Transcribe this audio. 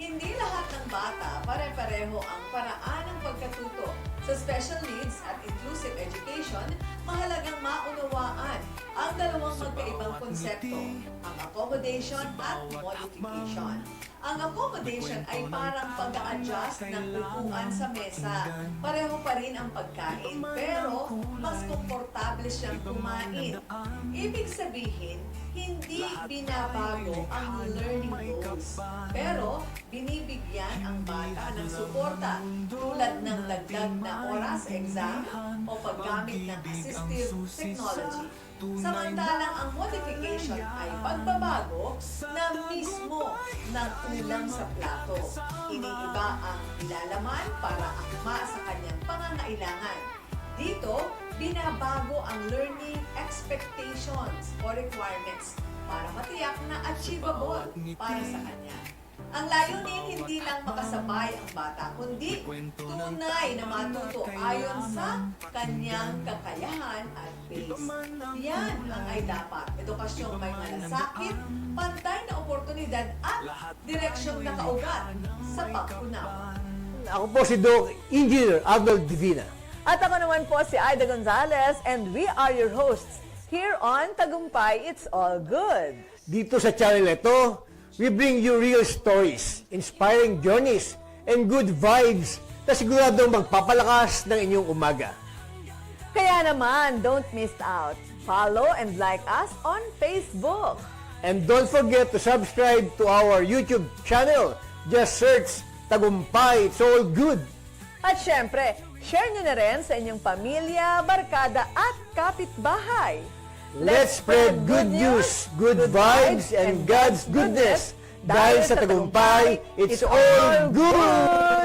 Hindi lahat ng bata pare-pareho ang paraan ng pagkatuto. Sa special needs at inclusive education, mahalagang maunawaan ang dalawang magkaibang konsepto, ang accommodation at modification. Ang accommodation ay parang pag-a-adjust ng upuan sa mesa. Pareho pa rin ang pagkain, pero siyang kumain. Ibig sabihin, hindi binabago ang learning goals. Pero binibigyan ang bata ng suporta tulad ng dagdag na oras exam o paggamit ng assistive technology. Samantalang ang modification ay pagbabago na mismo ng ulam sa plato. Iniiba ang ilalaman para akma sa kanyang pangangailangan. Dito, binabago ang learning expectations o requirements para matiyak na achievable para sa kanya. Ang layunin hindi lang makasabay ang bata, kundi tunay na matuto ayon sa kanyang kakayahan at pace. Yan ang ay dapat. Edukasyong may malasakit, pantay na oportunidad at direksyong nakaugat sa pag-unawa. Ako po si Doc Engineer Arnold Divina. At ako naman po si Aida Gonzalez and we are your hosts here on Tagumpay It's All Good. Dito sa channel ito, we bring you real stories, inspiring journeys, and good vibes na siguradong magpapalakas ng inyong umaga. Kaya naman, don't miss out. Follow and like us on Facebook. And don't forget to subscribe to our YouTube channel. Just search Tagumpay It's All Good. At syempre, share nyo na rin sa inyong pamilya, barkada at kapitbahay. Let's spread good news, good vibes, and God's goodness. Dahil sa tagumpay, it's all good!